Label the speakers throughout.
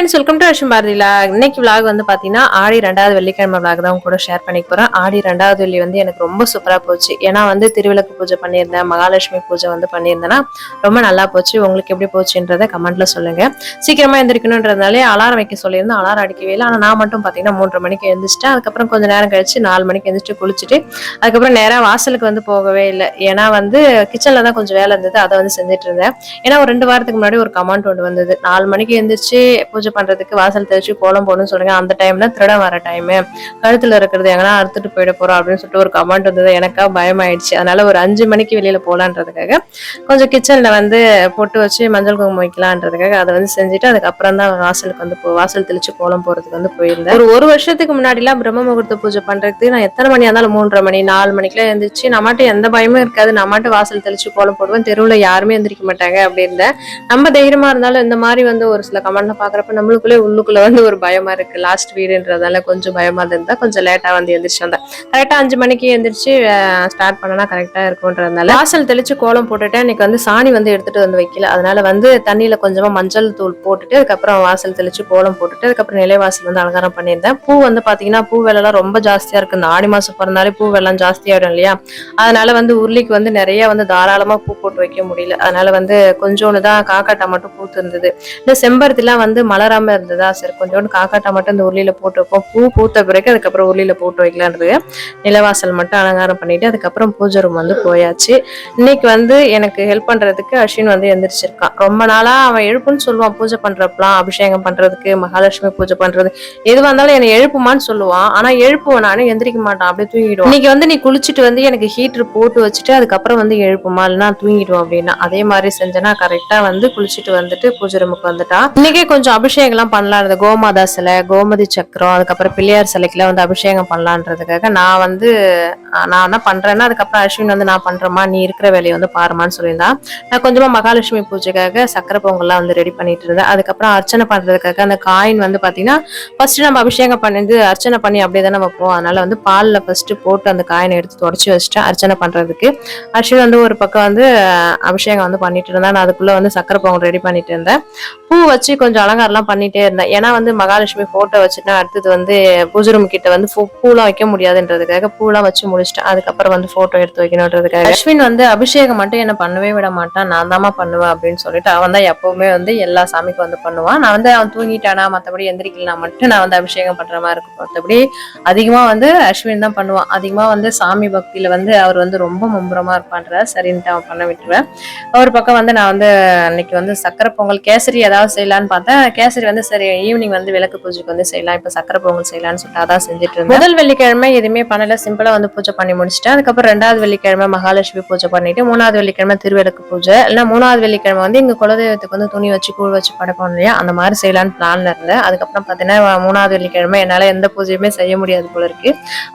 Speaker 1: Friends welcome to அஷம் பாரதிலா இன்னைக்கு vlog வந்து பார்த்தீங்கன்னா ஆடி ரெண்டாவது வெள்ளிக்கிழமை vlog தான் கூட ஷேர் பண்ணிக்க போகிறேன் ஆடி ரெண்டாவது வெள்ளி வந்து எனக்கு ரொம்ப சூப்பராக போச்சு. ஏன்னா வந்து திருவிளக்கு பூஜை பண்ணியிருந்தேன் மகாலட்சுமி பூஜை வந்து பண்ணியிருந்தேன்னா ரொம்ப நல்லா போச்சு. உங்களுக்கு எப்படி போச்சுன்றத கமெண்ட்ல சொல்லுங்க. சீக்கிரமா எந்திரிக்கணுன்றதுனாலே அலாரம் வைக்க சொல்லியிருந்தேன். அலாரம் அடிக்கவே இல்லை. ஆனால் நான் மட்டும் பார்த்தீங்கன்னா மூன்று மணிக்கு எழுந்திரிச்சிட்டேன் அதுக்கப்புறம் கொஞ்சம் நேரம் கழிச்சு நாலு மணிக்கு எழுந்திரிச்சு குளிச்சுட்டு அதுக்கப்புறம் நேராக வாசலுக்கு வந்து போகவே இல்லை. ஏன்னா வந்து கிச்சனில் தான் கொஞ்சம் வேலை இருந்தது. அதை வந்து செஞ்சுட்டு இருந்தேன். ஏன்னா ஒரு ரெண்டு வாரத்துக்கு முன்னாடி ஒரு கமெண்ட் ஒன்று வந்தது. நாலு மணிக்கு எழுந்திரிச்சு பூஜை பண்றதுக்கு வாசல் தெளிச்சு கோலம் போடணும்னு சொல்லுங்க. அந்த டைம்ல திருடம் வர டைம் கழுத்துல இருக்கிறது எங்கன்னா அறுத்துட்டு போயிட போறோம் அப்படின்னு சொல்லிட்டு ஒரு கமெண்ட் வந்தது. எனக்கா பயமாயிடுச்சு. அதனால ஒரு அஞ்சு மணிக்கு வெளியில போலான்றதுக்காக கொஞ்சம் கிச்சன்ல வந்து பொட்டு வச்சு மஞ்சள் குங்குமம் வைக்கலான்றதுக்காக அதை வந்து செஞ்சுட்டு அதுக்கப்புறம் தான் வாசலுக்கு வந்து வாசல் தெளிச்சு கோலம் போறதுக்கு வந்து போயிருந்தேன். ஒரு ஒரு வருஷத்துக்கு முன்னாடிலாம் பிரம்ம முகூர்த்த பூஜை பண்றதுக்கு நான் எத்தனை மணியா இருந்தாலும் மூன்றரை மணி நாலு மணிக்கெல்லாம் எழுந்திரிச்சு நான் எந்த பயமும் இருக்காது. நான் வாசல் தெளிச்சு கோலம் போடுவேன். தெருவுல யாருமே எந்திரிக்க மாட்டாங்க அப்படி இருந்தேன். நம்ம தைரியமா இருந்தாலும் இந்த மாதிரி வந்து ஒரு சில கமெண்ட்ல பாக்குறப்ப நம்மளுக்குள்ளே உள்ளுக்குள்ள வந்து ஒரு பயமா இருக்கு. லாஸ்ட் வீடுன்றதால கொஞ்சம் பயமா இருந்தா கொஞ்சம் லேட்டா வந்து எந்திரிச்சு வந்தேன் கரெக்டா அஞ்சு மணிக்கு எந்திரிச்சு ஸ்டார்ட் பண்ணனா கரெக்டா இருக்கும்ன்றதுனால வாசல் தெளிச்சு கோலம் போட்டுட்டேன் இன்னைக்கு வந்து சாணி வந்து எடுத்துட்டு வந்து வைக்கல. அதனால வந்து தண்ணியில கொஞ்சமா மஞ்சள் தூள் போட்டுட்டு அதுக்கப்புறம் வாசல் தெளிச்சு கோலம் போட்டுட்டு அதுக்கப்புறம் நிலைவாசல் வந்து அலங்காரம் பண்ணியிருந்தேன். பூ வந்து பாத்தீங்கன்னா பூ வெலைலாம் ரொம்ப ஜாஸ்தியா இருக்கு. இந்த ஆடி மாசம் பிறந்தாலே பூ வெள்ளம் ஜாஸ்தியாயிடும் இல்லையா? அதனால வந்து உருளிக்கு வந்து நிறைய வந்து தாராளமா பூ போட்டு வைக்க முடியல. அதனால வந்து கொஞ்சோண்டு தான் காக்காட்டா மட்டும் பூத்து இருந்தது இந்த செம்பருத்திலாம் வந்து மலராம இருந்ததா? சரி கொஞ்சோண்டு காக்காட்டா மட்டும் இந்த உருளியில போட்டு வைப்போம் பூ பூத்த பிறகு அதுக்கப்புறம் உருளியில போட்டு வைக்கலான்றது. நிலவாசல் மட்டும் அலங்காரம் பண்ணிட்டு அதுக்கப்புறம் பூஜை ரூம் வந்து போயாச்சு. இன்னைக்கு வந்து எனக்கு ஹெல்ப் பண்றதுக்கு அஸ்வின் வந்து எந்திரிச்சிருக்கான். ரொம்ப நாளா அவன் எழுப்புன்னு சொல்லுவான். பூஜை பண்றப்பலாம் அபிஷேகம் பண்றதுக்கு மகாலட்சுமி பூஜை பண்றது. எதுவா இருந்தாலும் என்னை எழுப்புமான்னு சொல்லுவான். ஆனா எழுப்புவேன் நானே எந்திரிக்க மாட்டான். அப்படியே தூங்கிடுவான். இன்னைக்கு வந்து நீ குளிச்சுட்டு வந்து எனக்கு ஹீட்டர் போட்டு வச்சுட்டு அதுக்கப்புறம் வந்து எழுப்புமா? இல்லைன்னா தூங்கிடுவோம் அப்படின்னா. அதே மாதிரி செஞ்சேன்னா கரெக்டா வந்து குளிச்சுட்டு வந்துட்டு பூஜை ரூமுக்கு வந்துட்டான். இன்னைக்கே கொஞ்சம் அபிஷேகம் அபிஷேகம்லாம் பண்ணலாம். இருந்தது கோமாதா சிலை கோமதி சக்கரம் அதுக்கப்புறம் பிள்ளையார் சிலைக்கெல்லாம் வந்து அபிஷேகம் பண்ணலான்றதுக்காக நான் வந்து நான் தான் பண்றேன்னா அதுக்கப்புறம் அஸ்வின் வந்து நான் பண்றேமா நீ இருக்கிற வேலையை வந்து பாருமான்னு சொல்லியிருந்தான் நான் கொஞ்சமா மகாலட்சுமி பூஜைக்காக சக்கரை பொங்கல்லாம் வந்து ரெடி பண்ணிட்டு இருந்தேன். அதுக்கப்புறம் அர்ச்சனை பண்றதுக்காக அந்த காயின் வந்து பாத்தீங்கன்னா ஃபர்ஸ்ட் நம்ம அபிஷேகம் பண்ணி அர்ச்சனை பண்ணி அப்படியே தானே வைப்போம். அதனால வந்து பாலில் ஃபர்ஸ்ட் போட்டு அந்த காயினை எடுத்து தொடச்சி வச்சுட்டு அர்ச்சனை பண்றதுக்கு. அஸ்வின் வந்து ஒரு பக்கம் வந்து அபிஷேகம் வந்து பண்ணிட்டு இருந்தா நான் அதுக்குள்ள வந்து சக்கரை பொங்கல் ரெடி பண்ணிட்டு இருந்தேன். பூ வச்சு கொஞ்சம் அலங்காரம்லாம் பண்ணிட்டே இருந்தேன். ஏன்னா வந்து மகாலட்சுமி போட்டோ வச்சுட்டேன் அடுத்தது வந்து பூஜை ரூம் கிட்ட வந்து பூலாம் வைக்க முடியாதுன்றதுக்காக பூலாம் வச்சு முடிச்சிட்டேன் அதுக்கப்புறம் வந்து போட்டோ எடுத்து வைக்கணுன்றதுக்காக அஸ்வின் வந்து அபிஷேகம் மட்டும் என்ன பண்ணவே விட மாட்டான். நான் தாம்மா பண்ணுவேன் அப்படின்னு சொல்லிட்டு அவன் தான் எப்பவுமே வந்து எல்லா சாமிக்கும் வந்து பண்ணுவான். நான் வந்து அவன் தூங்கிட்டானா மற்றபடி எந்திரிக்கலாம் மட்டும் நான் வந்து அபிஷேகம் பண்ற மாதிரி இருக்கும். மற்றபடி அதிகமா வந்து அஸ்வின் தான் பண்ணுவான். அதிகமா வந்து சாமி பக்தியில வந்து அவர் வந்து ரொம்ப மும்புறமா இருப்பான்ற சரின்ட்டு அவன் பண்ண விட்டுருவேன். ஒரு பக்கம் வந்து நான் வந்து அன்னைக்கு வந்து சக்கரை பொங்கல் கேசரி ஏதாவது செய்யலான்னு பார்த்தேன். கேசரி வந்து சரி ஈவினிங் வந்து விளக்கு பூஜைக்கு வந்து செய்யலாம். இப்போ சக்கரை பொங்கல் செய்யலாம்னு சொல்லிட்டு அதான் செஞ்சுட்டு இருந்தேன். முதல் வெள்ளிக்கிழமை எதுவுமே பண்ணல. சிம்பிளா வந்து பூஜை பண்ணி முடிச்சிட்டேன். அதுக்கப்புறம் ரெண்டாவது வெள்ளிக்கிழமை மகாலட்சுமி பூஜை பண்ணிட்டு மூணாவது வெள்ளிக்கிழமை திருவிளக்கு பூஜை. இல்லைன்னா மூணாவது வெள்ளிக்கிழமை வந்து எங்க குலதெய்வத்துக்கு வந்து துணி வச்சு கூழ் வச்சு படைப்போம் இல்லையா? அந்த மாதிரி செய்யலான்னு பிளான்ல இருந்தேன். அதுக்கப்புறம் பார்த்தீங்கன்னா மூணாவது வெள்ளிக்கிழமை என்னால எந்த பூஜையுமே செய்ய முடியாது போல இருக்கு.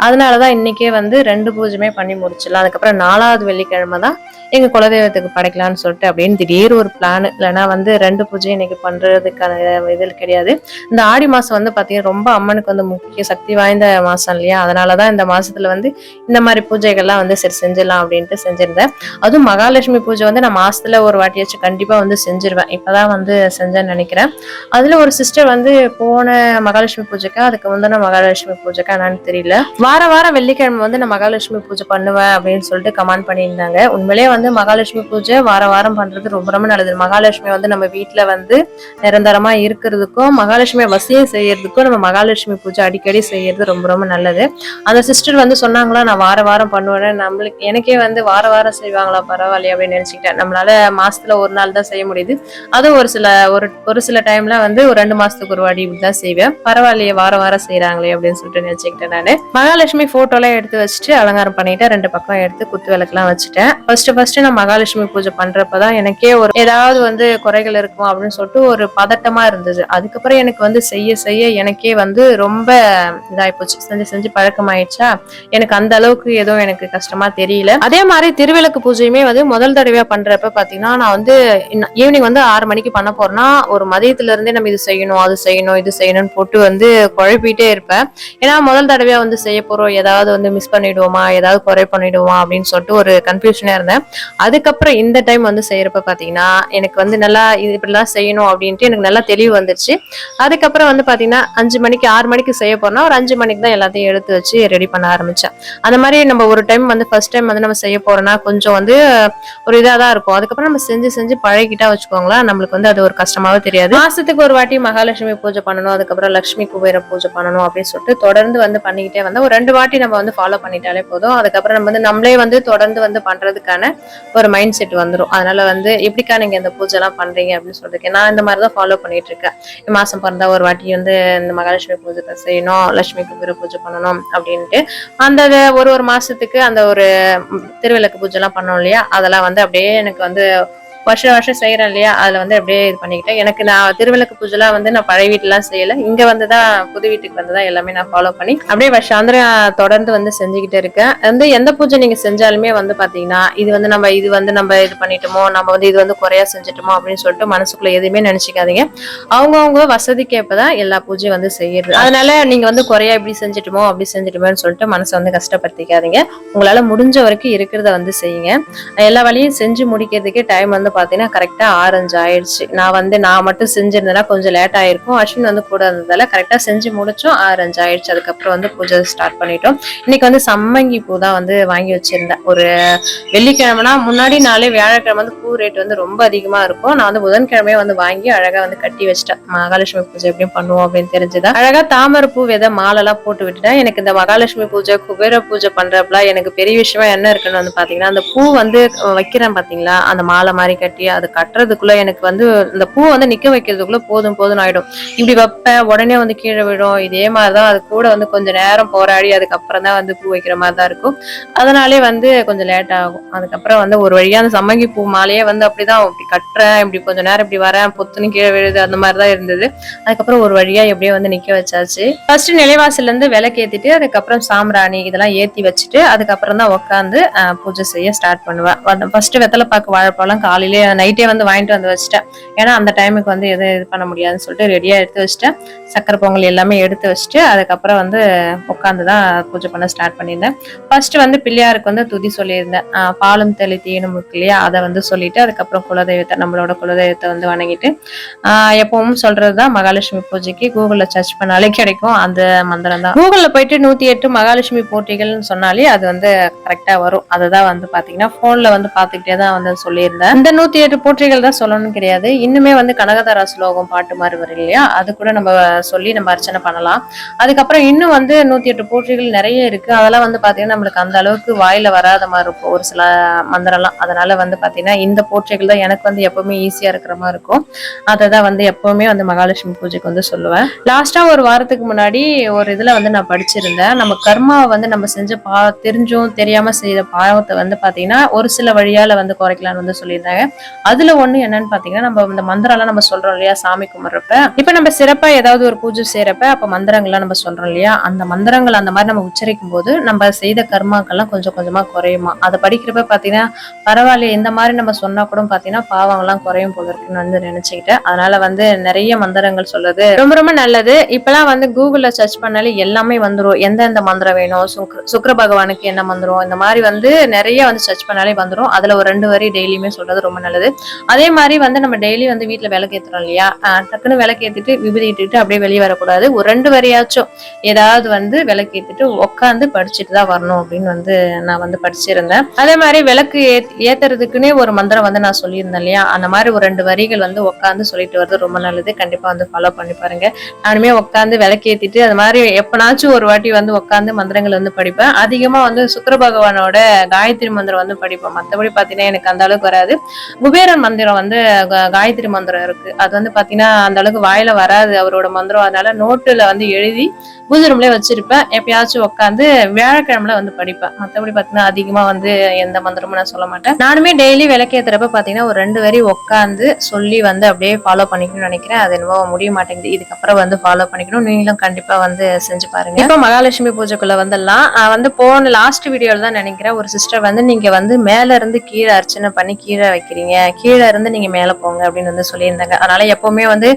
Speaker 1: அதனாலதான் இன்னைக்கே வந்து ரெண்டு பூஜையுமே பண்ணி முடிச்சிடலாம். அதுக்கப்புறம் நாலாவது வெள்ளிக்கிழமை தான் எங்க குலதெய்வத்துக்கு படைக்கலாம்னு சொல்லிட்டு அப்படின்னு திடீர் ஒரு பிளான் இல்லைன்னா வந்து ரெண்டு பூஜை இன்னைக்கு பண்றதுக்கான இதில் கிடையாது. இந்த ஆடி மாசம் வந்து பாத்தீங்கன்னா ரொம்ப அம்மனுக்கு வந்து முக்கிய சக்தி வாய்ந்த மாசம் இல்லையா? அதனாலதான் இந்த மாசத்துல வந்து இந்த மாதிரி பூஜைகள்லாம் வந்து சரி செஞ்சிடலாம் அப்படின்ட்டு செஞ்சிருந்தேன். அதுவும் மகாலட்சுமி பூஜை வந்து நான் மாசத்துல ஒரு வாட்டியாச்சும் கண்டிப்பா வந்து செஞ்சிருவேன். இப்பதான் வந்து செஞ்சேன்னு நினைக்கிறேன். அதுல ஒரு சிஸ்டர் வந்து போன மகாலட்சுமி பூஜைக்கா அதுக்கு முந்தின மகாலட்சுமி பூஜைக்கா என்னன்னு தெரியல. வார வாரம் வெள்ளிக்கிழமை வந்து நான் மகாலட்சுமி பூஜை பண்ணுவேன் அப்படின்னு சொல்லிட்டு கமெண்ட் பண்ணியிருந்தாங்க. உண்மையிலேயே வந்து மகாலட்சுமி பூஜை வார வாரம் பண்றது ரொம்ப ரொம்ப நல்லது. மகாலட்சுமி வந்து நம்ம வீட்டுல வந்து நிரந்தரமா இருக்கிறதுக்கும் மகாலட்சுமி வசியம் செய்யறதுக்கும் நம்ம மகாலட்சுமி பூஜை அடிக்கடி செய்யறது ரொம்ப ரொம்ப நல்லது. அந்த சிஸ்டர் வந்து சொன்னாங்களா நான் வார வாரம் பண்ணுவேன் நம்மளுக்கு எனக்கே வந்து வார வாரம் செய்வாங்களா பரவாயில்ல அப்படின்னு நினைச்சுக்கிட்டேன். நம்மளால மாசத்துல ஒரு நாள் தான் செய்ய முடியுது. அதுவும் ஒரு சில ஒரு ஒரு சில டைம்ல வந்து ஒரு ரெண்டு மாசத்துக்கு ஒரு வாடி இப்படி தான் செய்வேன். பரவாயில்லையே வார வாரம் செய்யறாங்களே அப்படின்னு சொல்லிட்டு நினைச்சுக்கிட்டேன் நான். மகாலட்சுமி போட்டோலாம் எடுத்து வச்சுட்டு அலங்காரம் பண்ணிட்டு ரெண்டு பக்கம் எடுத்து குத்து விளக்குலாம் வச்சுட்டேன். ஃபர்ஸ்ட் ஃபர்ஸ்ட் நான் மகாலட்சுமி பூஜை பண்றப்பதான் எனக்கே ஒரு ஏதாவது வந்து குறைகள் இருக்கும் அப்படின்னு சொல்லிட்டு ஒரு பதட்டமா இருந்தது. அதுக்கப்புறம் எனக்கு வந்து செய்ய செய்ய எனக்கே வந்து ரொம்ப இதாயிப்போச்சு. செஞ்சு செஞ்சு பழக்கமாயிடுச்சா? எனக்கு அந்த அளவுக்கு எதுவும் எனக்கு கஷ்டமா தெரியல. அதே மாதிரி திருவிளக்கு பூஜையுமே வந்து முதல் தடவையா பண்றப்ப பாத்தீங்கன்னா நான் வந்து ஈவினிங் வந்து ஆறு மணிக்கு பண்ண போறேன்னா ஒரு மதியத்துல இருந்தே நம்ம இது செய்யணும் அது செய்யணும் இது செய்யணும்னு போட்டு வந்து குழப்பிட்டே இருப்பேன். ஏன்னா முதல் தடவையா வந்து செய்ய போறோம் ஏதாவது வந்து மிஸ் பண்ணிடுவோமா ஏதாவது குறை பண்ணிடுவோமா அப்படின்னு சொல்லிட்டு ஒரு கன்ஃபியூஷனா இருந்தேன். அதுக்கப்புறம் இந்த டைம் வந்து செய்யறப்ப பாத்தீங்கன்னா எனக்கு வந்து நல்லா இது இப்படிலாம் செய்யணும் அப்படின்ட்டு எனக்கு நல்லா தெளிவு வந்துருச்சு. அதுக்கப்புறம் வந்து பாத்தீங்கன்னா அஞ்சு மணிக்கு ஆறு மணிக்கு செய்ய போறோம்னா ஒரு அஞ்சு மணிக்கு தான் எல்லாத்தையும் எடுத்து வச்சு ரெடி பண்ண ஆரம்பிச்சேன். அந்த மாதிரி நம்ம ஒரு டைம் வந்து ஃபர்ஸ்ட் டைம் வந்து நம்ம செய்ய போறோம்னா கொஞ்சம் வந்து ஒரு இதாக தான் இருக்கும். அதுக்கப்புறம் நம்ம செஞ்சு செஞ்சு பழகிட்டா வச்சுக்கோங்களேன் நம்மளுக்கு வந்து அது ஒரு கஷ்டமாவே தெரியாது. மாசத்துக்கு ஒரு வாட்டி மகாலட்சுமி பூஜை பண்ணணும் அதுக்கப்புறம் லட்சுமி குபேர பூஜை பண்ணணும் அப்படின்னு சொல்லிட்டு தொடர்ந்து வந்து பண்ணிக்கிட்டே வந்து ஒரு ரெண்டு வாட்டி நம்ம வந்து ஃபாலோ பண்ணிட்டாலே போதும். அதுக்கப்புறம் நம்ம வந்து நம்மளே வந்து தொடர்ந்து வந்து பண்றதுக்கான ஒரு மைண்ட் செட் வந்துடும் அதனால வந்து எப்படிக்கா நீங்க இந்த பூஜை எல்லாம் பண்றீங்க அப்படின்னு சொல்லிட்டு நான் இந்த மாதிரி தான் ஃபாலோ பண்ணிட்டு இருக்கேன். மாசம் பிறந்தா ஒரு வாட்டி வந்து இந்த மகாலட்சுமி பூஜை செய்யணும் லட்சுமி குபேர பூஜை பண்ணணும் அப்படின்ட்டு அந்த ஒரு ஒரு ஒரு மாசத்துக்கு அந்த ஒரு திருவிளக்கு பூஜை எல்லாம் பண்ணோம் இல்லையா? அதெல்லாம் வந்து அப்படியே எனக்கு வந்து வருஷம் வருஷம் செய்யறேன் இல்லையா? அதுல வந்து அப்படியே இது பண்ணிக்கிட்டேன். எனக்கு நான் திருவிளக்கு பூஜைலாம் வந்து நான் பழைய வீட்டுலாம் செய்யல. இங்க வந்து தான் புது வீட்டுக்கு வந்து தான் எல்லாமே நான் ஃபாலோ பண்ணி அப்படியே வருஷாந்திரம் தொடர்ந்து வந்து செஞ்சுக்கிட்டே இருக்கேன். வந்து எந்த பூஜை நீங்க செஞ்சாலுமே வந்து பாத்தீங்கன்னா இது வந்து நம்ம இது வந்து நம்ம இது பண்ணிட்டோமோ நம்ம வந்து இது வந்து குறையா செஞ்சுட்டோமோ அப்படின்னு சொல்லிட்டு மனசுக்குள்ள எதுவுமே நினைச்சுக்காதீங்க. அவங்கவுங்க வசதிக்கு ஏற்பதான் எல்லா பூஜையும் வந்து செய்யறது. அதனால நீங்க வந்து குறையா இப்படி செஞ்சிட்டோமோ அப்படி செஞ்சுட்டோமோன்னு சொல்லிட்டு மனசை வந்து கஷ்டப்படுத்திக்காதீங்க. உங்களால முடிஞ்ச வரைக்கும் இருக்கிறத வந்து செய்யுங்க. எல்லா வழியும் செஞ்சு முடிக்கிறதுக்கே டைம் வந்து பார்த்தீங்கன்னா கரெக்டாக ஆரஞ்சு ஆயிடுச்சு. நான் வந்து நான் மட்டும் செஞ்சிருந்தேன்னா கொஞ்சம் லேட் ஆயிருக்கும். அஸ்வின் வந்து கூட இருந்ததால கரெக்டாக செஞ்சு முடிச்சோம். ஆரஞ்சு ஆயிடுச்சு. அதுக்கப்புறம் வந்து பூஜை ஸ்டார்ட் பண்ணிட்டோம். இன்னைக்கு வந்து சம்மங்கி பூ தான் வந்து வாங்கி வச்சிருந்தேன். ஒரு வெள்ளிக்கிழமைனா முன்னாடி நாளே வியாழக்கிழமை வந்து பூ ரேட் வந்து ரொம்ப அதிகமாக இருக்கும். நான் வந்து புதன்கிழமையே வந்து வாங்கி அழகாக வந்து கட்டி வச்சிட்டேன். மகாலட்சுமி பூஜை எப்படியும் பண்ணுவோம் அப்படின்னு தெரிஞ்சுதான். அழகாக தாமரை பூ விதை மாலைலாம் போட்டு விட்டுட்டேன். எனக்கு இந்த மகாலட்சுமி பூஜை குபேர பூஜை பண்றப்பல எனக்கு பெரிய விஷயமா என்ன இருக்குன்னு வந்து பார்த்தீங்கன்னா அந்த பூ வந்து வைக்கிறேன் பார்த்தீங்களா அந்த மாலை மாதிரி கட்டி அது கட்டுறதுக்குள்ள எனக்கு வந்து இந்த பூ வந்து நிக்க வைக்கிறதுக்குள்ள போதும் போதும் ஆயிடும். இப்படி வைப்பேன் உடனே வந்து கீழே விடும் இதே மாதிரிதான் அது கூட வந்து கொஞ்சம் நேரம் போராடி அதுக்கப்புறம் தான் வந்து பூ வைக்கிற மாதிரி தான் இருக்கும். அதனாலே வந்து கொஞ்சம் லேட் ஆகும். அதுக்கப்புறம் வந்து ஒரு வழியா அந்த சம்மங்கி பூ மாலையே வந்து அப்படிதான் இப்படி கட்டுறேன் இப்படி கொஞ்ச நேரம் இப்படி வரேன் பொத்துன்னு கீழே விழுது அந்த மாதிரி தான் இருந்தது. அதுக்கப்புறம் ஒரு வழியா எப்படியோ வந்து நிக்க வச்சாச்சு. ஃபர்ஸ்ட் நிலைவாசல்ல இருந்து விளக்கு ஏத்திட்டு அதுக்கப்புறம் சாம்பிராணி இதெல்லாம் ஏத்தி வச்சுட்டு அதுக்கப்புறம் தான் உட்காந்து பூஜை செய்ய ஸ்டார்ட் பண்ணுவேன் ஃபர்ஸ்ட் வெத்தலை பாக்கு வாழைப்பழம் காலையில நைட்டே வந்து வாங்கிட்டு வந்து வச்சுட்டேன். ஏன்னா அந்த டைமுக்கு வந்து எதுவும் இது பண்ண முடியாதுன்னு சொல்லிட்டு ரெடியா எடுத்து வச்சுட்டேன். சக்கரை பொங்கல் எல்லாமே எடுத்து வச்சுட்டு அதுக்கப்புறம் வந்து உட்காந்து தான் பூஜை பண்ண ஸ்டார்ட் பண்ணியிருந்தேன். ஃபர்ஸ்ட் வந்து பிள்ளையாருக்கு வந்து துதி சொல்லியிருந்தேன். பாலும் தெளி தீனும் இருக்கு இல்லையா அதை வந்து சொல்லிட்டு அதுக்கப்புறம் குலதெய்வத்தை நம்மளோட குலதெய்வத்தை வந்து வணங்கிட்டு எப்பவும் சொல்றது தான் மகாலட்சுமி பூஜைக்கு கூகுள்ல சர்ச் பண்ணாலே கிடைக்கும். அந்த மந்திரம் தான். கூகுள்ல போயிட்டு நூத்தி எட்டு மகாலட்சுமி போட்டிகள்னு சொன்னாலே அது வந்து கரெக்டா வரும். அதுதான் வந்து பாத்தீங்கன்னா போன்ல வந்து பாத்துக்கிட்டே தான் வந்து சொல்லியிருந்தேன். இந்த நூத்தி எட்டு போற்றிகள் தான் சொல்லணும் கிடையாது. இன்னுமே வந்து கனகதாரா ஸ்லோகம் பாட்டு மாதிரி வரும் இல்லையா? அது கூட நம்ம சொல்லி நம்ம அர்ச்சனை பண்ணலாம். அதுக்கப்புறம் இன்னும் வந்து நூத்தி எட்டு போற்றிகள் நிறைய இருக்கு. அதெல்லாம் வந்து பாத்தீங்கன்னா நம்மளுக்கு அந்த அளவுக்கு வாயில வராத மாதிரி இருக்கும். ஒரு சில மந்திரம்லாம். அதனால வந்து பாத்தீங்கன்னா இந்த போற்றிகள் தான் எனக்கு வந்து எப்பவுமே ஈஸியா இருக்கிற மாதிரி இருக்கும். அதை தான் வந்து எப்பவுமே வந்து மகாலட்சுமி பூஜைக்கு வந்து சொல்லுவேன். லாஸ்டா ஒரு வாரத்துக்கு முன்னாடி ஒரு இதுல வந்து நான் படிச்சிருந்தேன். நம்ம கர்மாவை வந்து நம்ம செஞ்ச பா தெரிஞ்சும் தெரியாம செய்த பாவத்தை வந்து பாத்தீங்கன்னா ஒரு சில வழியால வந்து குறைக்கலாம்னு வந்து சொல்லியிருந்தாங்க. அதுல ஒண்ணு என்னன்னு பாத்தீங்கன்னா நம்ம இந்த மந்திரம்லாம் நம்ம சொல்றோம் இல்லையா சாமி கும்பிட்றப்ப? இப்ப நம்ம சிறப்பா ஏதாவது ஒரு பூஜை செய்யறப்ப அப்ப மந்திரங்கள்லாம் நம்ம சொல்றோம் இல்லையா? அந்த மந்திரங்கள் அந்த மாதிரி நம்ம உச்சரிக்கும் போது நம்ம செய்த கர்மாக்கள்லாம் கொஞ்சம் கொஞ்சமா குறையுமா? அதை படிக்கிறப்ப பாத்தீங்கன்னா பரவாயில்ல இந்த மாதிரி நம்ம சொன்னா கூட பாத்தீங்கன்னா பாவங்கள்லாம் குறையும் போல இருக்குன்னு வந்து நினைச்சுக்கிட்டேன். அதனால வந்து நிறைய மந்திரங்கள் சொல்றது ரொம்ப ரொம்ப நல்லது. இப்பெல்லாம் வந்து கூகுள்ல சர்ச் பண்ணாலே எல்லாமே வந்துடும் எந்தெந்த மந்திரம் வேணும்? சுக்ர சுக்ர பகவானுக்கு என்ன மந்திரம்? இந்த மாதிரி வந்து நிறைய வந்து சர்ச் பண்ணாலே வந்துடும் அதுல ஒரு ரெண்டு வரி டெய்லியுமே சொல்றது ரொம்ப நல்லது. அதே மாதிரி வந்து நம்ம டெய்லி வந்து வீட்டுல விளக்கேத்துறோம் இல்லையா? டக்குன்னு விளக்கேத்திட்டு விபூதி இட்டுட்டு அப்படியே வெளியே வரக்கூடாது. ஒரு ரெண்டு வரியாச்சும் ஏதாவது வந்து விளக்கேத்திட்டு உட்காந்து படிச்சுட்டு தான் வரணும் அப்படின்னு வந்து நான் வந்து படிச்சிருந்தேன். அதே மாதிரி விளக்கு ஏத் ஏத்துறதுக்குன்னே ஒரு மந்திரம் வந்து நான் சொல்லியிருந்தேன் இல்லையா? அந்த மாதிரி ஒரு ரெண்டு வரிகள் வந்து உட்காந்து சொல்லிட்டு வர்றது ரொம்ப நல்லது. கண்டிப்பா வந்து ஃபாலோ பண்ணி பாருங்க. நானுமே உட்காந்து விளக்கேத்திட்டு அது மாதிரி எப்பனாச்சும் ஒரு வாட்டி வந்து உட்காந்து மந்திரங்கள் வந்து படிப்பேன். அதிகமா வந்து சுக்கர பகவானோட காயத்ரி மந்திரம் வந்து படிப்பேன். மற்றபடி பார்த்தீங்கன்னா எனக்கு அந்த அளவுக்கு வராது. குபேரன் மந்திரம் வந்து க- காயத்ரி மந்திரம் இருக்கு. அது வந்து பாத்தீங்கன்னா அந்த அளவுக்கு வாயில வராது அவரோட மந்திரம். அதனால நோட்டுல வந்து எழுதி பூஜை ரூம்லயே வச்சிருப்பேன். எப்பயாச்சும் உட்காந்து வியாழக்கிழமைல வந்து படிப்பேன். மத்தபடி பாத்தீங்கன்னா அதிகமா வந்து எந்த மந்திரமும் நான் சொல்ல மாட்டேன். நானுமே டெய்லி விளக்கேத்துறப்ப பாத்தீங்கன்னா ஒரு ரெண்டு வரி உட்காந்து சொல்லி வந்து அப்படியே ஃபாலோ பண்ணிக்கணும்னு நினைக்கிறேன். அது என்னவோ முடிய மாட்டேங்குது. இதுக்கப்புறம் வந்து ஃபாலோ பண்ணிக்கணும். நீங்களும் கண்டிப்பா வந்து செஞ்சு பாருங்க. இப்ப மகாலட்சுமி பூஜைக்குள்ள வந்துடலாம். நான் வந்து போன லாஸ்ட் வீடியோல தான் நினைக்கிறேன். ஒரு சிஸ்டர் வந்து நீங்க வந்து மேல இருந்து கீழே அர்ச்சனை பண்ணி கீழே வைக்கிறீங்க கீழே இருந்து நீங்க மேலே போங்க அப்படின்னு வந்து சொல்லியிருந்தாங்க. அதனால எப்பவுமே வந்து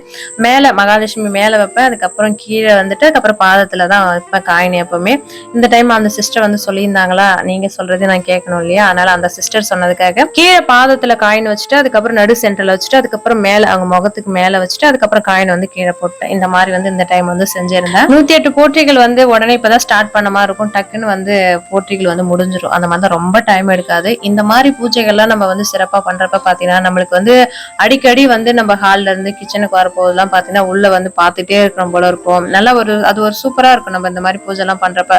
Speaker 1: மேலே மகாலட்சுமி மேலே வைப்பேன் அதுக்கப்புறம் கீழே வந்துட்டு அதுக்கப்புறம் பாதத்துல தான் வைப்பேன் காயின் எப்பவுமே. இந்த டைம் அந்த சிஸ்டர் வந்து சொல்லியிருந்தாங்களா? நீங்க சொல்றது நான் கேட்கணும் இல்லையா? அதனால அந்த சிஸ்டர் சொன்னதுக்காக கீழே பாதத்துல காயின் வச்சுட்டு அதுக்கப்புறம் நடு சென்டர்ல வச்சுட்டு அதுக்கப்புறம் மேலே அவங்க முகத்துக்கு மேலே வச்சுட்டு அதுக்கப்புறம் காயின் வந்து கீழே போட்டேன். இந்த மாதிரி வந்து இந்த டைம் வந்து செஞ்சிருந்தேன். நூத்தி எட்டு போட்டிகள் வந்து உடனே இப்பதான் ஸ்டார்ட் பண்ண மாதிரி இருக்கும். டக்குன்னு வந்து போட்டிகள் வந்து முடிஞ்சிடும் அந்த மாதிரி தான் ரொம்ப டைம் எடுக்காது. இந்த மாதிரி பூஜைகள்லாம் நம்ம வந்து சிறப்பா பண்றப்ப பாத்தீங்கன்னா நம்மளுக்கு வந்து அடிக்கடி வந்து நம்ம ஹால்ல இருந்து கிச்சனுக்கு வரப்போதெல்லாம் பாத்தீங்கன்னா உள்ள வந்து பார்த்துட்டே இருக்கிறோம் போல இருக்கும். நல்லா ஒரு அது ஒரு சூப்பரா இருக்கும். நம்ம இந்த மாதிரி பூஜை எல்லாம் பண்றப்ப.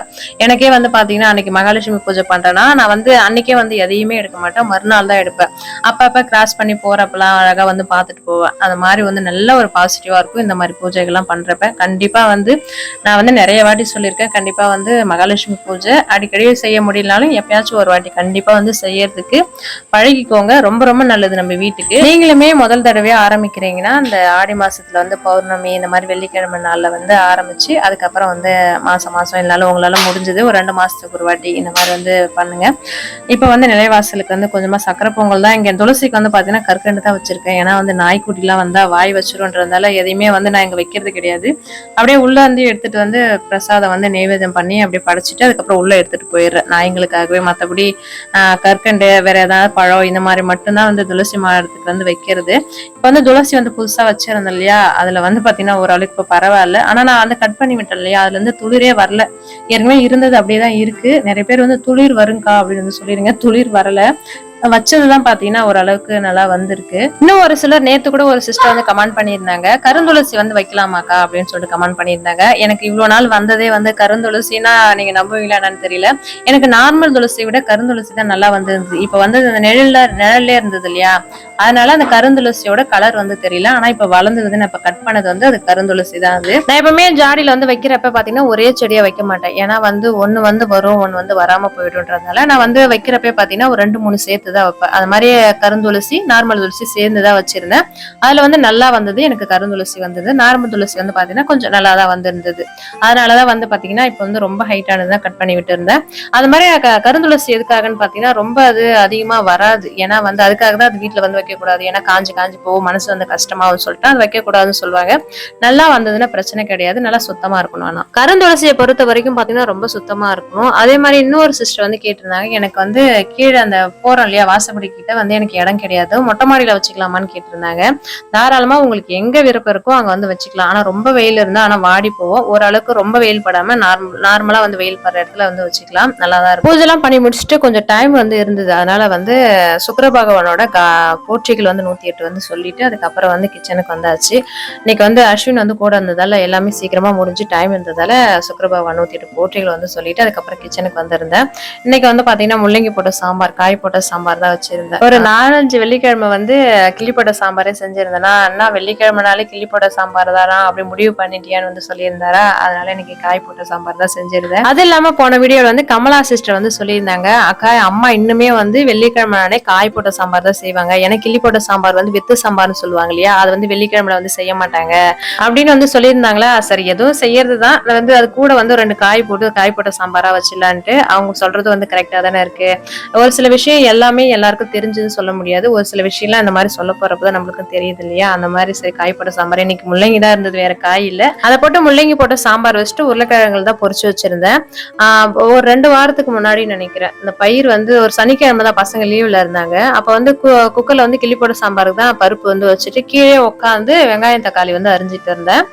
Speaker 1: எனக்கே வந்து பாத்தீங்கன்னா அன்னைக்கு மகாலட்சுமி பூஜை பண்றேன்னா நான் வந்து அன்னைக்கே வந்து எதையுமே எடுக்க மாட்டேன். மறுநாள் தான் எடுப்பேன். அப்பப்ப கிராஸ் பண்ணி போறப்பெல்லாம் அழகா வந்து பார்த்துட்டு போவேன். அந்த மாதிரி வந்து நல்ல ஒரு பாசிட்டிவா இருக்கும். இந்த மாதிரி பூஜைகள்லாம் பண்றப்ப. கண்டிப்பா வந்து நான் வந்து நிறைய வாட்டி சொல்லியிருக்கேன். கண்டிப்பா வந்து மகாலட்சுமி பூஜை அடிக்கடி செய்ய முடியலனாலும் எப்பயாச்சும் ஒரு வாட்டி கண்டிப்பா வந்து செய்யறதுக்கு பழகிக்கோங்க. ரொம்ப ரொம்ப ரொம்ப நல்லது நம்ம வீட்டுக்கு. நீங்களுமே முதல் தடவையா ஆரம்பிக்கிறீங்கன்னா அந்த ஆடி மாசத்துல வந்து பௌர்ணமி இந்த மாதிரி வெள்ளிக்கிழமை நாள்ல வந்து ஆரம்பிச்சு அதுக்கப்புறம் வந்து மாசம் மாசம் இல்லைனாலும் உங்களால முடிஞ்சது ஒரு ரெண்டு மாசத்துக்கு ஒரு வாட்டி இந்த மாதிரி வந்து பண்ணுங்க. இப்போ வந்து நிலைவாசலுக்கு வந்து கொஞ்சமா சக்கரை பொங்கல் தான். இங்க துளசிக்கு வந்து பாத்தீங்கன்னா கற்கண்டு தான் வச்சிருக்கேன். ஏன்னா வந்து நாய்க்குட்டிலாம் வந்தா வாய் வச்சிருன்றதுனால எதையுமே வந்து நான் இங்க வைக்கிறது கிடையாது. அப்படியே உள்ள வந்து எடுத்துட்டு வந்து பிரசாதம் வந்து நெய்வேதம் பண்ணி அப்படியே படைச்சிட்டு அதுக்கப்புறம் உள்ள எடுத்துட்டு போயிடுறேன். நாய்ங்களுக்காகவே மற்றபடி கற்கண்டு வேற ஏதாவது பழம் இந்த மாதிரி மட்டும்தான் வந்து துளசி மாடத்துக்கு வந்து வைக்கிறது. இப்போ வந்து துளசி வந்து புதுசா வச்சிருந்தேன் இல்லையா? அதுல வந்து பாத்தீங்கன்னா ஓரளவுக்கு இப்போ பரவாயில்ல. ஆனா நான் வந்து கட் பண்ணி விட்டேன் இல்லையா? அதுல இருந்து துளிரே வரல. ஏற்கனவே இருந்தது அப்படியே தான் இருக்கு. நிறைய பேர் வந்து துளிர் வருங்கா அப்படின்னு வந்து சொல்லிருங்க. துளிர் வரல. வச்சதுதான் பாத்தீங்கன்னா ஓரளவுக்கு நல்லா வந்திருக்கு. இன்னும் ஒரு சிலர் நேத்து கூட ஒரு சிஸ்டர் வந்து கமெண்ட் பண்ணியிருந்தாங்க. கருந்துளசி வந்து வைக்கலாமாக்கா அப்படின்னு சொல்லிட்டு கமெண்ட் பண்ணியிருந்தாங்க. எனக்கு இவ்வளவு நாள் வந்ததே வந்து கருந்துளசினா நீங்க நம்புவீங்களான்னு தெரியல. எனக்கு நார்மல் துளசியை விட கருந்துளசி தான் நல்லா வந்திருந்தது. இப்ப வந்து அந்த நிழல்ல நிழல்லே இருந்தது இல்லையா? அதனால அந்த கருந்துளசியோட கலர் வந்து தெரியல. ஆனா இப்ப வளர்ந்தது நான் இப்ப கட் பண்ணது வந்து அது கருந்துளசி தான் அது. நான் எப்பவுமே ஜாடியில வந்து வைக்கிறப்ப பாத்தீங்கன்னா ஒரே செடியா வைக்க மாட்டேன். ஏன்னா வந்து ஒன்னு வந்து வரும் ஒன்னு வந்து வராம போயிடும்ன்றதுனால நான் வந்து வைக்கிறப்ப பாத்தீங்கன்னா ஒரு ரெண்டு மூணு சேர்த்து தான் வைப்பேன் அது மாதிரி கருந்துளசி நார்மல் துளசி சேர்ந்து தான் வச்சிருந்தேன். அதுல வந்து நல்லா வந்தது எனக்கு கருந்துளசி வந்தது. நார்மல் துளசி வந்து பாத்தீங்கன்னா கொஞ்சம் நல்லா தான் வந்திருந்தது. அதனாலதான் வந்து பாத்தீங்கன்னா இப்போ வந்து ரொம்ப ஹைட்டானது தான் கட் பண்ணி விட்டு இருந்தேன் அது மாதிரி க- கருந்துளசி எதுக்காகன்னு பாத்தீங்கன்னா ரொம்ப அது அதிகமா வராது. ஏன்னா வந்து அதுக்காக தான் அது வீட்டுல வந்து வைக்க கூடாது ஏன்னா காஞ்சி காஞ்சி போகும் மனசு வந்து கஷ்டமாவும் சொல்லிட்டு அது வைக்க கூடாதுன்னு சொல்லுவாங்க. நல்லா வந்ததுன்னா பிரச்சனை கிடையாது. நல்லா சுத்தமா இருக்கணும். ஆனா கருந்துளசியை பொறுத்த வரைக்கும் பாத்தீங்கன்னா ரொம்ப சுத்தமா இருக்கணும். அதே மாதிரி இன்னொரு சிஸ்டர் வந்து கேட்டிருந்தாங்க. எனக்கு வந்து கீழே அந்த போறோம் இல்லையா வாசப்படி கிட்ட வந்து எனக்கு இடம் கிடையாது. மொட்டை மாடியில வச்சுக்கலாமான்னு கேட்டிருந்தாங்க. தாராளமா உங்களுக்கு எங்க விருப்பம் இருக்கோ அங்க வந்து வச்சுக்கலாம். ஆனா ரொம்ப வெயில் இருந்தா ஆனா வாடி போவோம். ஓரளவுக்கு ரொம்ப வெயில் படாம நார்மல் நார்மலா வந்து வெயில் படுற இடத்துல வந்து வச்சுக்கலாம். நல்லா தான் இருக்கும். பூஜைலாம் பண்ணி முடிச்சுட்டு கொஞ்சம் டைம் வந்து இருந்தது. அதனால வந்து சுக்கர பகவானோட கா போற்றிகள் வந்து நூத்தி எட்டு வந்து சொல்லிட்டு அதுக்கப்புறம் வந்து கிச்சனுக்கு வந்தாச்சு. இன்னைக்கு வந்து அஸ்வின் வந்து கூட இருந்ததால எல்லாமே சீக்கிரமா முடிஞ்சு டைம் இருந்ததால சுக்கர பகவான் நூத்தி எட்டு போற்றிகள் வந்து சொல்லிட்டு அதுக்கப்புறம் கிச்சனுக்கு வந்திருந்தேன். இன்னைக்கு வந்து பாத்தீங்கன்னா முள்ளங்கி போட்ட சாம்பார் காய் போட்ட சாம்பார் தான் வச்சிருந்தேன். ஒரு நாலஞ்சு வெள்ளிக்கிழமை வந்து கிள்ளி போட்ட சாம்பாரே செஞ்சிருந்தேன்னா அண்ணா வெள்ளிக்கிழமைனாலே கிள்ளி போட்ட சாம்பார் தானா அப்படி முடிவு பண்ணிட்டியான்னு வந்து சொல்லியிருந்தாரா? அதனால இன்னைக்கு காய் போட்ட சாம்பார் தான் செஞ்சிருந்தேன். அது இல்லாம போன வீடியோல வந்து கமலா சிஸ்டர் வந்து சொல்லியிருந்தாங்க அக்கா அம்மா இன்னுமே வந்து வெள்ளிக்கிழமைனாலே காய் போட்ட சாம்பார் தான் செய்வாங்க. எனக்கு கிள்ளி போட்ட சாம்பார் வந்து வித்து சாம்பார்னு சொல்லுவாங்க இல்லையா? அது வந்து வெள்ளிக்கிழமையில வந்து செய்ய மாட்டாங்க. அப்படின்னு வந்து சொல்லியிருந்தாங்களா? சரி எதுவும் செய்யறது தான். வந்து அது கூட வந்து ரெண்டு காய் போட்டு காய் போட்ட சாம்பாரா வச்சிடலான்ட்டு அவங்க சொல்றது வந்து கரெக்டா தானே இருக்கு. ஒரு சில விஷயம் எல்லாமே எல்லாருக்கும் தெரிஞ்சதுன்னு சொல்ல முடியாது. ஒரு சில விஷயம்லாம் இந்த மாதிரி சொல்ல போறப்பதான் நம்மளுக்கும் தெரியுது இல்லையா? அந்த மாதிரி சரி காய் போட்ட சாம்பார். இன்னைக்கு முள்ளங்கி தான் இருந்தது வேற காய் இல்லை. அதை போட்டு முள்ளங்கி போட்ட சாம்பார் வச்சுட்டு உருளைக்கிழங்குகள் தான் பொறிச்சு வச்சிருந்தேன். ஒரு ரெண்டு வாரத்துக்கு முன்னாடி நினைக்கிறேன். இந்த பயிர் வந்து ஒரு சனிக்கிழமை தான் பசங்க லீவ்ல இருந்தாங்க. அப்போ வந்து கு- குக்கர்ல வந்து கிள்ளி போட்ட சாம்பாருக்கு தான் பருப்பு வந்து வச்சுட்டு கீழே உட்காந்து வெங்காயம் தக்காளி வந்து அரிஞ்சிட்டு இருந்தேன்.